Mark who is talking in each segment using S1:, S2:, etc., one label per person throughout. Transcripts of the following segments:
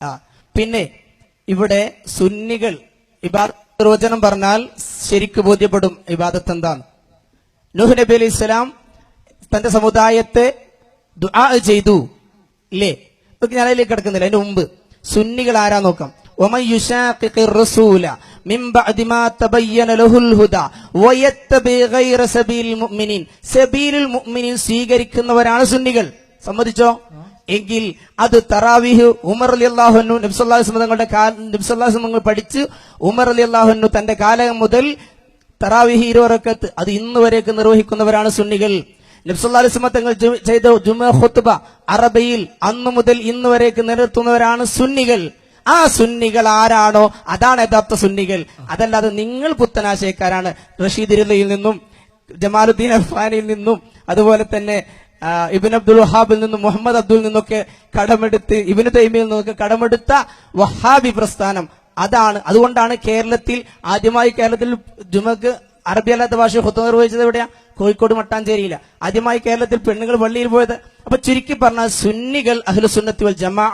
S1: ആ പിന്നെ ഇവിടെ സുന്നികൾ ഇബാദത്ത് നിർവചനം പറഞ്ഞാൽ ശരിക്ക് ബോധ്യപ്പെടും ഇബാദത്ത് എന്താണ് നൂഹ് നബി അലൈഹി സ്വലാം തന്റെ സമുദായത്തെ ദുആ ചെയ്തു ഇല്ലേ ഇതൊക്കെ ഞാൻ അതിലേക്ക് കിടക്കുന്നില്ല അതിന് മുമ്പ് സുന്നികൾ ആരാ നോക്കാം ومن يشاقق الرسول من بعد ما تبين له الهدى ويتبع غير سبيل المؤمنين سبيل المؤمنين സ്വീകരിക്കുന്നവരാണ് സുന്നികൾ സമ്മതിച്ചോ എങ്കിൽ അത് തറാവിഹ് ഉമർ അലി അള്ളാഹുനു നബ്സല്ലാഹു തങ്ങളുടെ പഠിച്ച്. ഉമർ അലി അള്ളാഹുനു തന്റെ കാലം മുതൽ തറാവിഹ് ഇരുവറക്കത്ത് അത് ഇന്ന് വരെയൊക്കെ നിർവഹിക്കുന്നവരാണ് സുന്നികൾ. നബ്സല്ലാസ്മ തങ്ങൾ ജു- ചെയ്ത ജുമ ഖുത്ബ അറബയിൽ അന്നു മുതൽ ഇന്ന് വരെയൊക്കെ നിലനിർത്തുന്നവരാണ് സുന്നികൾ. ആ സുന്നികൾ ആരാണോ? അതാണ് യഥാർത്ഥ സുന്നികൾ. അതല്ലാതെ നിങ്ങൾ പുത്തനാശയക്കാരാണ്. റഷീദ് ഇരുലയിൽ നിന്നും ജമാലുദ്ദീൻ അഫ്ഫാനിൽ നിന്നും അതുപോലെ തന്നെ ഇബിൻ അബ്ദുൽ വഹാബിൽ നിന്നും മുഹമ്മദ് അബ്ദുൽ നിന്നൊക്കെ കടമെടുത്ത് ഇബിന് തൈമിയിൽ നിന്നൊക്കെ കടമെടുത്ത വഹാബി പ്രസ്ഥാനം. അതാണ് അതുകൊണ്ടാണ് കേരളത്തിൽ ആദ്യമായി കേരളത്തിൽ ജുമക്ക് അറബി അല്ലാത്ത ഭാഷ ഹുത്ത നിർവഹിച്ചത് എവിടെയാ? കോഴിക്കോട് മട്ടാഞ്ചേരിയില. ആദ്യമായി കേരളത്തിൽ പെണ്ണുങ്ങൾ പള്ളിയിൽ പോയത്. അപ്പൊ ചുരുക്കി പറഞ്ഞ സുന്നികൾ അഹ്ലു സുന്നത്തി വൽ ജമാ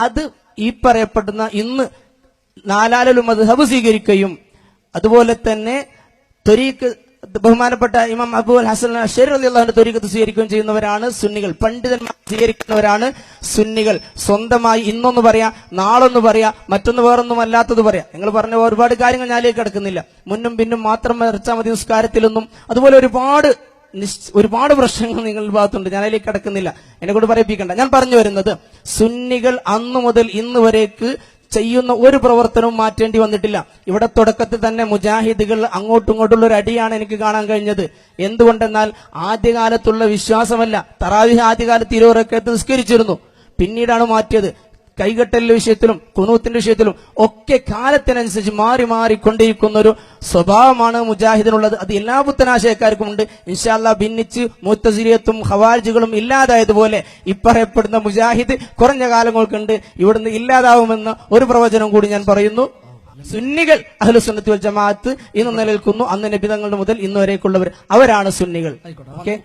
S1: അത് ഈ പറയപ്പെടുന്ന ഇന്ന് നാലാലും മദ്ഹബ് സ്വീകരിക്കുകയും അതുപോലെ തന്നെ ത്വരീക്ക് ബഹുമാനപ്പെട്ട ഇമാം അബു അൽ ഹസൻ ഷെരി അള്ളാഹുന്റെ തൊരീക്കത്ത് സ്വീകരിക്കുകയും ചെയ്യുന്നവരാണ് സുന്നികൾ. പണ്ഡിതന്മാർ സ്വീകരിക്കുന്നവരാണ് സുന്നികൾ. സ്വന്തമായി ഇന്നൊന്ന് പറയാ നാളൊന്ന് പറയാ മറ്റൊന്ന് വേറൊന്നും അല്ലാത്തത് പറയാ. നിങ്ങൾ പറഞ്ഞ ഒരുപാട് കാര്യങ്ങൾ ഞാനിലേക്ക് കിടക്കുന്നില്ല. മുന്നും പിന്നും മാത്രം വരച്ചാൽ മതി നിസ്കാരത്തിലൊന്നും. അതുപോലെ ഒരുപാട് ഒരുപാട് പ്രശ്നങ്ങൾ നിങ്ങളുടെ ഭാഗത്തുണ്ട്. ഞാൻ അതിലേക്ക് കിടക്കുന്നില്ല. എന്നെ കൊണ്ട് പറയിപ്പിക്കണ്ട. ഞാൻ പറഞ്ഞു വരുന്നത് സുന്നികൾ അന്നു മുതൽ ഇന്ന് വരേക്ക് ചെയ്യുന്ന ഒരു പ്രവർത്തനവും മാറ്റേണ്ടി വന്നിട്ടില്ല. ഇവിടെ തുടക്കത്തിൽ തന്നെ മുജാഹിദുകൾ അങ്ങോട്ടും ഇങ്ങോട്ടുള്ള ഒരു അടിയാണ് എനിക്ക് കാണാൻ കഴിഞ്ഞത്. എന്തുകൊണ്ടെന്നാൽ ആദ്യകാലത്തുള്ള വിശ്വാസമല്ല. തറാവിഹ് ആദ്യകാലത്ത് ഇരുവറക്കത്ത് നിസ്കരിച്ചിരുന്നു. പിന്നീടാണ് മാറ്റിയത്. കൈകെട്ടലിന്റെ വിഷയത്തിലും കുനൂത്തിന്റെ വിഷയത്തിലും ഒക്കെ കാലത്തിനനുസരിച്ച് മാറി മാറിക്കൊണ്ടിരിക്കുന്ന ഒരു സ്വഭാവമാണ് മുജാഹിദിനുള്ളത്. അത് എല്ലാ പുത്തനാശയക്കാർക്കും ഉണ്ട്. ഇൻഷാല്ല ഭിന്നിച്ച് മുത്തസിരിയത്തും ഹവാർജുകളും ഇല്ലാതായതുപോലെ ഇപ്പറയപ്പെടുന്ന മുജാഹിദ് കുറഞ്ഞ കാലങ്ങൾക്കുണ്ട്. ഇവിടുന്ന് ഇല്ലാതാവുമെന്ന ഒരു പ്രവചനം കൂടി ഞാൻ പറയുന്നു. സുന്നികൾ അഹ്ലുസുന്നത്തി വൽ ജമാഅത്ത് ഇന്ന് നിലനിൽക്കുന്നു. അന്ന് നബിതങ്ങളുടെ മുതൽ ഇന്ന് വരേക്കുള്ളവർ അവരാണ് സുന്നികൾ. ഓക്കെ?